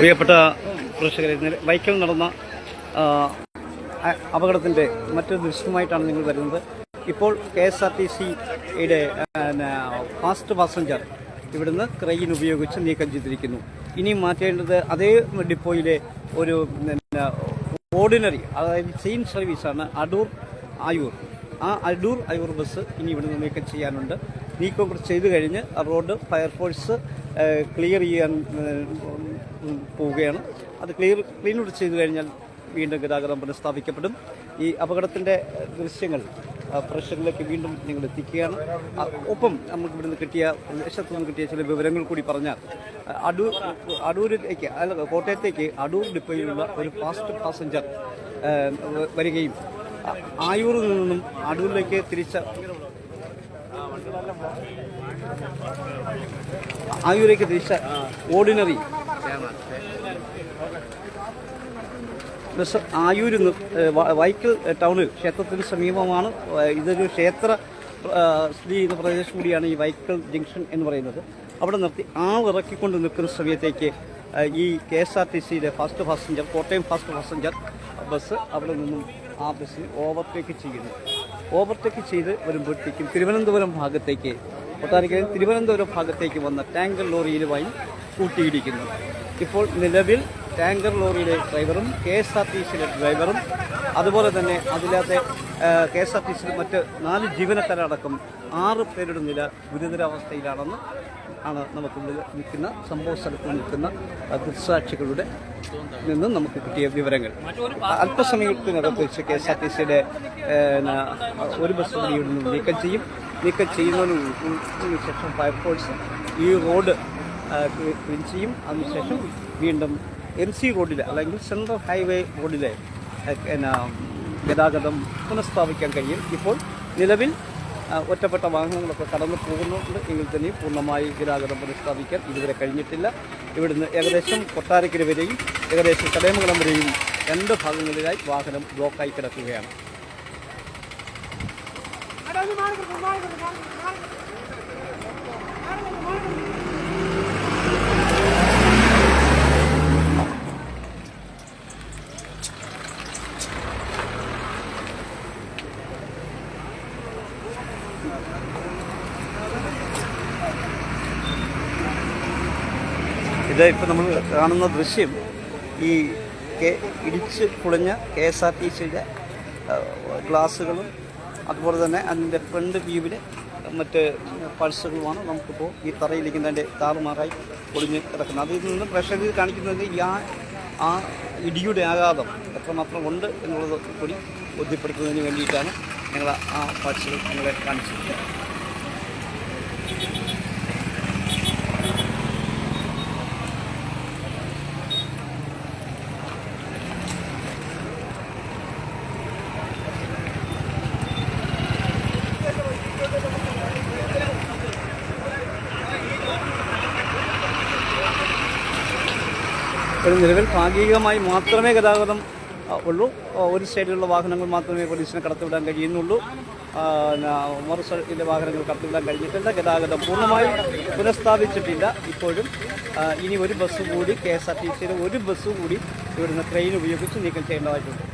പ്രിയപ്പെട്ട പ്രേക്ഷകരെ ഇന്നലെ ബൈക്കിൽ നടന്ന അപകടത്തിന്റെ മറ്റൊരു ദൃശ്യമായിട്ടാണ് നിങ്ങൾ വരുന്നത്. ഇപ്പോൾ കെ എസ് ആർ ടി സിയുടെ ഫാസ്റ്റ് പാസഞ്ചർ ഇവിടുന്ന് ക്രെയിൻ ഉപയോഗിച്ച് നീക്കം ചെയ്തിരിക്കുന്നു. ഇനി മാറ്റേണ്ടത് അതേ ഡിപ്പോയിലെ ഒരു ഓർഡിനറി അതായത് ചെയിൻ സർവീസാണ് അടൂർ ആയൂർ ആ അടൂർ അയൂർ ബസ് ഇനി ഇവിടുന്ന് നീക്കം ചെയ്യാനുണ്ട്. നീക്കം ചെയ്തു കഴിഞ്ഞ് റോഡ് ഫയർഫോഴ്സ് ക്ലിയർ ചെയ്യാൻ പോവുകയാണ്. അത് ക്ലിയർ ക്ലീൻ ഔട്ട് ചെയ്തു കഴിഞ്ഞാൽ വീണ്ടും ഗതാഗതം പുനഃസ്ഥാപിക്കപ്പെടും. ഈ അപകടത്തിന്റെ ദൃശ്യങ്ങൾ പ്രഷറിലേക്ക് വീണ്ടും നിങ്ങൾ എത്തിക്കുകയാണ്. ഒപ്പം നമുക്ക് ഇവിടുന്ന് കിട്ടിയ പ്രദേശത്തു നിന്ന് കിട്ടിയ ചില വിവരങ്ങൾ കൂടി പറഞ്ഞാൽ അടൂർ അടൂരിലേക്ക് അല്ല കോട്ടയത്തേക്ക് അടൂർ ഡിപ്പോയിലുള്ള ഒരു ഫാസ്റ്റ് പാസഞ്ചർ വരികയും ആയൂറിൽ നിന്നും അടൂരിലേക്ക് തിരിച്ച ആയൂരിലേക്ക് തിരിച്ച ഓർഡിനറി വ- വൈക്കൽ ടൗണിൽ ക്ഷേത്രത്തിന് സമീപമാണ്. ഇതൊരു ക്ഷേത്ര സ്ഥിതി ചെയ്യുന്ന പ്രദേശം കൂടിയാണ് ഈ വൈക്കൽ ജംഗ്ഷൻ എന്ന് പറയുന്നത്. അവിടെ നിർത്തി ആളിറക്കിക്കൊണ്ട് നിൽക്കുന്ന സമയത്തേക്ക് ഈ കെ എസ് ആർ ടി സിയിലെ fast passenger Kottayam fast passenger bus അവിടെ നിന്നും ആ ബസ്സിൽ ഓവർടേക്ക് ചെയ്യുന്നു. ഓവർടേക്ക് ചെയ്ത് വരുമ്പോഴത്തേക്കും തിരുവനന്തപുരം ഭാഗത്തേക്ക് കൊട്ടാരക്കരയിൽ തിരുവനന്തപുരം ഭാഗത്തേക്ക് വന്ന ടാങ്കർ ലോറിയിലുമായി കൂട്ടിയിടിക്കുന്നു. ഇപ്പോൾ നിലവിൽ ടാങ്കർ ലോറിയിലെ ഡ്രൈവറും കെ എസ് ആർ ടി സിയിലെ ഡ്രൈവറും അതുപോലെ തന്നെ അതിലത്തെ കെ എസ് ആർ ടി സിയിലെ മറ്റ് നാല് ജീവനക്കാരടക്കം ആറ് പേരുടെ നില ഗുരുതരാവസ്ഥയിലാണെന്ന് ആണ് നമുക്ക് നിൽക്കുന്ന സംഭവ സ്ഥലത്ത് നിൽക്കുന്ന ദൃക്സാക്ഷികളുടെ നിന്ന് നമുക്ക് കിട്ടിയ വിവരങ്ങൾ. അല്പസമയത്തിനകത്ത് വെച്ച് കെ എസ് ആർ ടി സിയുടെ ഒരു ബസ് കൂടി നീക്കം ചെയ്യും. നീക്കം ചെയ്യുന്നതിന് ശേഷം ഫയർഫോഴ്സ് ഈ റോഡ് ക്ലീൻ ചെയ്യും. അതിനുശേഷം വീണ്ടും എം സി റോഡിലെ അല്ലെങ്കിൽ സെൻട്രൽ ഹൈവേ റോഡിലെ എന്നാ ഗതാഗതം പുനഃസ്ഥാപിക്കാൻ കഴിയും. ഇപ്പോൾ നിലവിൽ ഒറ്റപ്പെട്ട വാഹനങ്ങളൊക്കെ കടന്നു പോകുന്നുണ്ട്. എങ്കിൽ തന്നെ പൂർണമായി ഗതാഗതം പുനഃസ്ഥാപിക്കാൻ ഇതുവരെ കഴിഞ്ഞിട്ടില്ല. ഇവിടുന്ന് ഏകദേശം കൊട്ടാരക്കര വരെയും ഏകദേശം കടയമംഗലം വരെയും രണ്ട് ഭാഗങ്ങളിലായി വാഹനം ബ്ലോക്കായി കിടക്കുകയാണ്. ഇത് ഇപ്പം നമ്മൾ കാണുന്ന ദൃശ്യം ഈ ഇടിച്ച് പൊളിഞ്ഞ കെ എസ് ആർ ടി സിയുടെ ഗ്ലാസ്സുകളും അതുപോലെ തന്നെ അതിന്റെ ഫ്രണ്ട് വ്യൂവിലെ മറ്റ് പൾസുകളുമാണ് നമുക്കിപ്പോൾ ഈ തറയിലിരിക്കുന്നതിന്റെ താറുമാറായി പൊളിഞ്ഞ് കിടക്കുന്നത്. അതിൽ നിന്ന് പ്രഷറിൽ കാണിക്കുന്നത് ആ ആ ഇടിയുടെ ആഘാതം എത്രമാത്രം ഉണ്ട് എന്നുള്ളത് കൂടി ബോധ്യപ്പെടുത്തുന്നതിന് വേണ്ടിയിട്ടാണ് ഞങ്ങൾ ആ പൾസുകൾ നിങ്ങളെ കാണിച്ചത് ഒരു നിലവിൽ ഭാഗികമായി മാത്രമേ ഗതാഗതം ഉള്ളൂ. ഒരു സൈഡിലുള്ള വാഹനങ്ങൾ മാത്രമേ പോലീസിനെ കടത്തിവിടാൻ കഴിയുന്നുള്ളൂ. മറു സൈഡിലെ വാഹനങ്ങൾ കടത്തിവിടാൻ കഴിഞ്ഞിട്ടില്ല. ഗതാഗതം പൂർണമായും പുനഃസ്ഥാപിച്ചിട്ടില്ല. ഇപ്പോഴും ഇനി ഒരു ബസ് കൂടി കെ എസ് ആർ ടി സിയുടെ ഒരു ബസ് കൂടി ഇവിടുന്ന് ട്രെയിൻ ഉപയോഗിച്ച് നീക്കം ചെയ്യേണ്ടതായിട്ടുണ്ട്.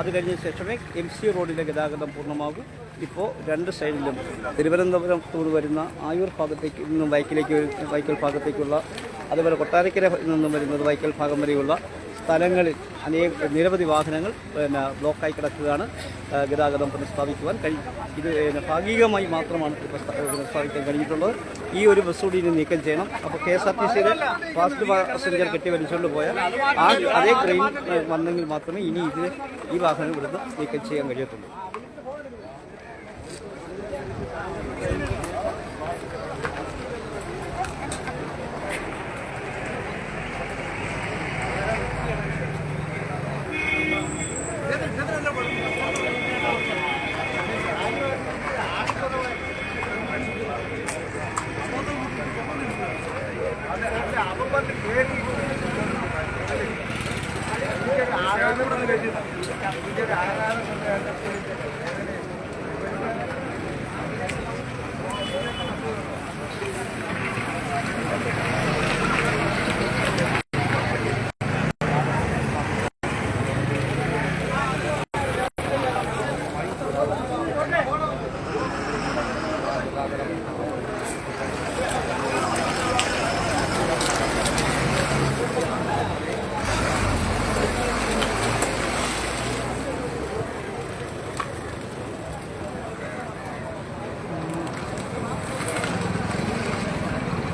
അത് കഴിഞ്ഞ ശേഷമേ എം സി റോഡിലെ ഗതാഗതം പൂർണമാകൂ. ഇപ്പോൾ രണ്ട് സൈഡിലും തിരുവനന്തപുരം തിരുവനന്തപുരത്തോട് വരുന്ന ആയൂർ ഭാഗത്തേക്ക് നിന്നും വൈക്കിലേക്ക് വൈക്കൽ ഭാഗത്തേക്കുള്ള അതുപോലെ കൊട്ടാരക്കര നിന്നും വരുന്നത് വൈക്കൽ ഭാഗം വരെയുള്ള സ്ഥലങ്ങളിൽ അനേക നിരവധി വാഹനങ്ങൾ പിന്നെ ബ്ലോക്കായി കിടക്കുകയാണ്. ഗതാഗതം പുനഃസ്ഥാപിക്കുവാൻ കഴി ഇത് ഭാഗികമായി മാത്രമാണ് പുനഃസ്ഥാപിക്കാൻ കഴിഞ്ഞിട്ടുള്ളത്. ഈ ഒരു ബസ് കൂടി ഇനി നീക്കം ചെയ്യണം. അപ്പോൾ കെ എസ് ആർ ടി സിയുടെ ഫാസ്റ്റ് പാസഞ്ചർ കെട്ടി വലിച്ചുകൊണ്ട് പോയാൽ ആ അതേ ട്രെയിൻ വന്നെങ്കിൽ മാത്രമേ ഇനി ഇത് ഈ വാഹനം ഇവിടുന്ന് നീക്കം ചെയ്യാൻ കഴിയത്തുള്ളൂ. పెట్టిన